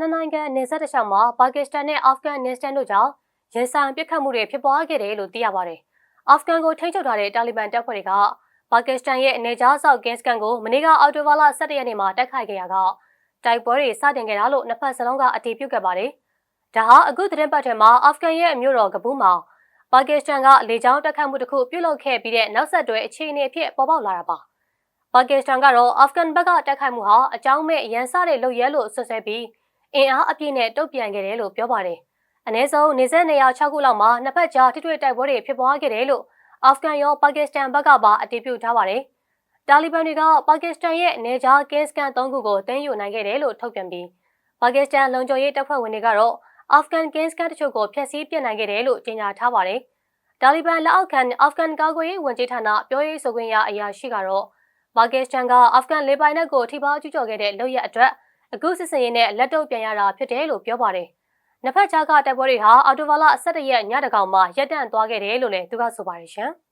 နှစ်နိုင်ငံနေဆက်တစ်လျှောက်မှာပါကစ္စတန်နဲ့အာဖဂန်နစ္စတန်တို့ကြောင့်ရင်ဆိုင်ပစ်ခတ်မှုတွေဖြစ်ပွားခဲ့တယ်လို့သိရပါတယ်။အာဖဂန်ကိုထိန်းချုပ်ထားတဲ့တာလီဘန်တပ်ဖွဲ့တွေကပါကစ္စတန်ရဲ့အနေကြားဆောက်ကင်းစကန်ကိုမနေ့ကအော်တိုဘာလ17ရက်နေ့မှာတိုက်ခိုက်ခဲ့ရကတိုက်ပွဲတွေစတင်ခဲ့တာလို့နှစ်ဖက်စလုံးကအတည်ပြုခဲ့ပါတယ်။ဒါဟာအခုသတင်းပတ်ထဲမှာအာဖဂန်ရဲ့အမျိုးတော်ကပူးမှာပါကစ္စတန်ကလေကြောင်းတိုက်ခိုက်မှုတစ်ခုပြုလုပ်ခဲ့ပြီးတဲ့နောက်ဆက်တွဲအခြေအနေအဖြစ်ပေါ်ပေါက်လာတာပါ။ပါကစ္စတန်ကတော့အာဖဂန်ဘက်ကတိုက်ခိုက်မှုဟာအကြောင်းမဲ့ရန်စတဲ့လုပ်ရဲလို့ဆွဆွဲပြီး အင်အားအပြည့်နဲ့တုတ်ပြန်ခဲ့တယ်လို့ပြောပါတယ်။အနည်းဆုံးနေဆက်နေရာ6ခုလောက်မှာနှစ်ဖက်ကြားထိတွေ့တိုက်ပွဲတွေဖြစ်ပွားခဲ့တယ်လို့အာဖဂန်ရောပါကစ္စတန်ဘက်ကပါအတည်ပြုထားပါတယ်။တာလီဘန်တွေကပါကစ္စတန်ရဲ့နေကြားကင်းစကန်၃ခုကိုတင်းယူနိုင်ခဲ့တယ်လို့ထုတ်ပြန်ပြီးပါကစ္စတန်လုံခြုံရေးတပ်ဖွဲ့ဝင်တွေကတော့အာဖဂန်ကင်းစကန်တချို့ကိုဖျက်ဆီးပစ်နိုင်ခဲ့တယ်လို့ကြေညာထားပါတယ်။တာလီဘန်လက်အောက်ခံအာဖဂန်ကာကွယ်ရေးဝန်ကြီးဌာနပြောရေးဆိုခွင့်ရအရာရှိကတော့ပါကစ္စတန်ကအာဖဂန်လေပိုင်နက်ကိုထိပါကျူးကျော်ခဲ့တဲ့လုပ်ရအတွက် အခုစစ်စင်ရေးနဲ့လက်တော့ပြန်ရတာဖြစ်တယ်လို့ပြောပါတယ်။နှစ်ဖက်ကြားကတိုက်ပွဲတွေဟာအော်တိုဘာလ17ရက်ညတကောင်မှရပ်တန့်သွားခဲ့တယ်လို့လည်းသူကဆိုပါတယ်ရှင်။